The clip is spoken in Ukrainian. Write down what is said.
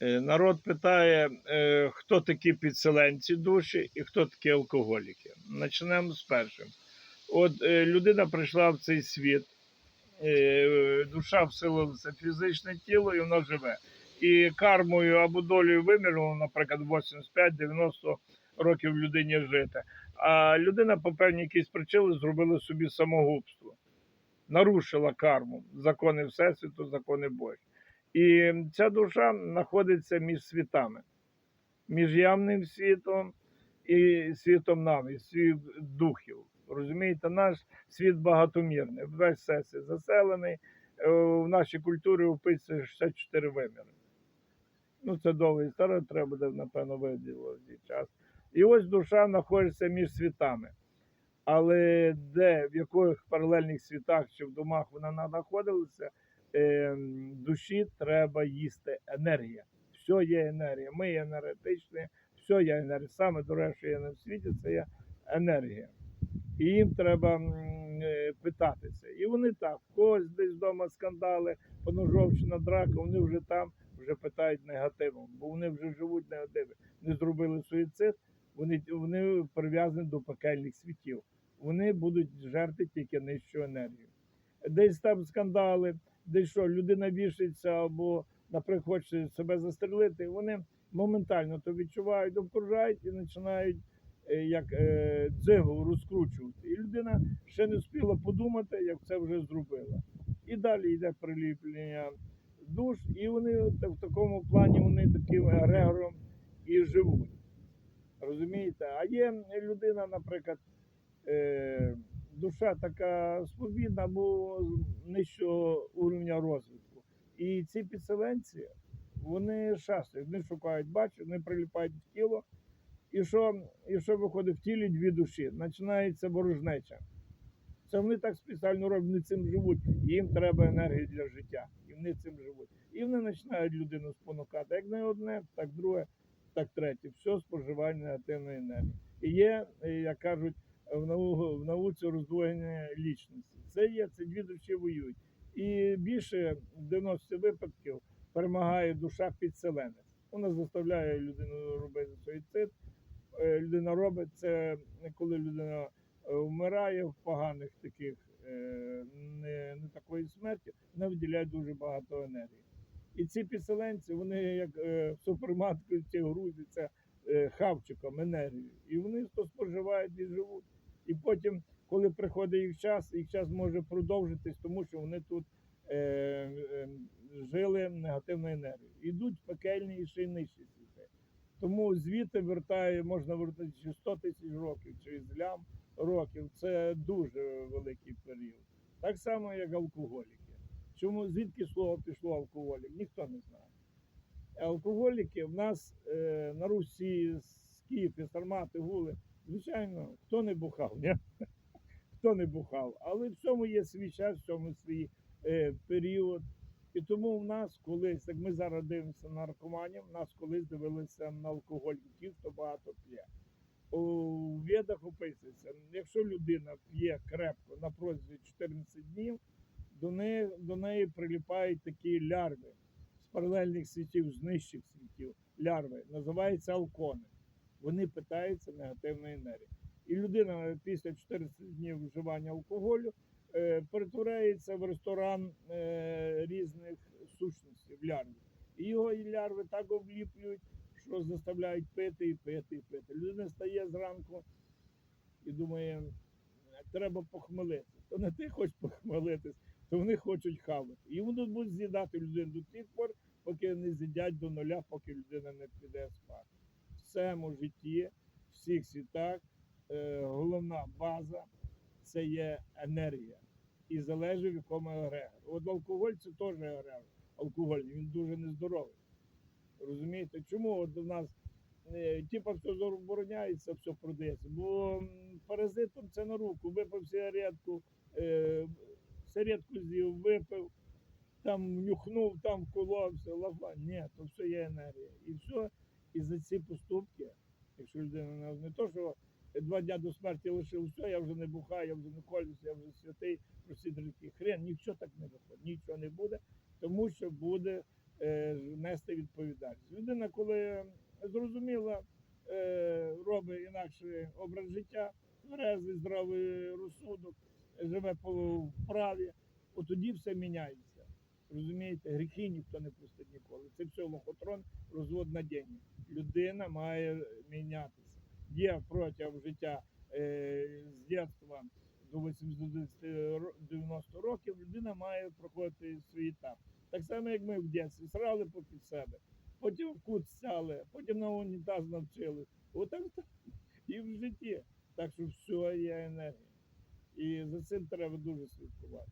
Е, Народ питає, е, хто такі підселенці душі і хто такі алкоголіки. Почнемо з першим. От е, людина прийшла в цей світ, душа вселилася в фізичне тіло, і вона живе. І кармою або долею вимірнула, наприклад, 85-90 років людині жити. А людина по певній якійсь причині зробила собі самогубство, нарушила карму, закони Всесвіту, закони Божі. І ця душа знаходиться між світами, між явним світом і світом нам, і світ духів. Розумієте, наш світ багатомірний, весь всесвіт заселений. Е, В нашій культурі описує 64 виміри. Ну, це довга історія, треба буде, напевно, виділити час. І ось душа знаходиться між світами. Але де, в яких паралельних світах чи в домах вона знаходилася, е, душі треба їсти енергія. Все є енергія. Ми є енергетичні, все є енергія. Саме дороге, що є на світі, це є енергія. І їм треба е, питатися. І вони так, в когось десь вдома скандали, поножовщина, драка, вони вже там вже питають негативом, бо вони вже живуть негативом. Не зробили суїцид, вони, вони прив'язані до пекельних світів. Вони будуть жерти тільки нижчу енергію. Десь там скандали, десь що людина вішається або, наприклад, хоче себе застрелити, вони моментально то відчувають, обкружають і починають е, як е, дзигу розкручувати. І людина ще не встигла подумати, як це вже зробила. І далі йде приліплення душ, і вони в такому плані вони таким егрегором і живуть. Розумієте? А є людина, наприклад, е, душа така свобідна або нижчого уровня розвитку. І ці підселенці, вони шастають, вони шукають, бачать, вони приліпають в тіло. І що, і що виходить в тілі дві душі? Починається ворожнеча. Це вони так спеціально роблять, вони цим живуть. Їм треба енергія для життя. І вони цим живуть. І вони починають людину спонукати. Як не одне, так друге, так третє. Все споживання негативної енергії. І є, е, як кажуть, в, нау, в науці роздвоєння лічності. Це є, це дві душі воюють. І більше 90 випадків перемагає душа підселенець. Вона заставляє людину робити суїцид. Е, Людина робить це, коли людина е, вмирає в поганих таких е, не, не такої смерті, вона виділяє дуже багато енергії. І ці підселенці, вони як супермаркеті грузяться хавчиком енергію. І вони то споживають і живуть. І потім, коли приходить їх час, їх час може продовжитись, тому що вони тут е, е, жили негативною енергією. Ідуть пекельні і ще й нижчі світи. Тому звідти вертає, можна вертати чи 100 тисяч років, чи з лям років. Це дуже великий період. Так само, як алкоголіки. Чому звідки слово пішло алкоголік? Ніхто не знає. Алкоголіки в нас е, на Русі, Скіфи, Сармати, Гули. Звичайно, хто не бухав, ні? хто не бухав. Але в цьому є свій час, в цьому свій е, період. І тому в нас колись, як ми зараз дивимося на наркоманів, в нас колись дивилися на алкоголь, ті, хто багато п'є. У ведах описується, якщо людина п'є крепко на протязі 14 днів, до неї, до неї приліпають такі лярви з паралельних світів, з нижчих світів. Лярви називаються алкони. Вони питаються негативної енергії. І людина після 14 днів вживання алкоголю е, перетворяється в ресторан е, різних сущностей, лярв. І його і лярви так обліплюють, що заставляють пити і пити і пити. Людина стає зранку і думає, треба похмелитися. То не ти хочеш похмелитись, то вони хочуть хавати. І вони будуть з'їдати людину до тих пор, поки не з'їдять до нуля, поки людина не піде спати. В цьому житті, в всіх світах, е, головна база це є енергія. І залежить в якому егрегор. От алкоголь це теж егрегор. Алкоголь він дуже нездоровий. Розумієте, чому от у нас е, типа все забороняється, все продається? Бо паразитом це на руку. Випив сигаретку, е, сигаретку з'їв, випив, там нюхнув, там вколовся, лафа. Ні, то все є енергія. І все, і за ці поступки, якщо людина не, то, що два дня до смерті лишив все, я вже не бухаю, я вже не колюся, я вже святий, просіть ріки. Хрен, нічого так не виходить, нічого не буде, тому що буде е, нести відповідальність. Людина, коли зрозуміла, е, робить інакший образ життя, тверезий, здоровий розсудок, живе по праві, от тоді все міняється. Розумієте, гріхи ніхто не пустить ніколи. Це все лохотрон, розвод на день. Людина має мінятися. Є протягом життя е, з дитинства до 80-90 років, людина має проходити свій етап. Так само, як ми в дитинстві срали попід себе, потім в кут стали, потім на унітаз навчили. Отак і в житті. Так що все є енергія. І за цим треба дуже слідкувати.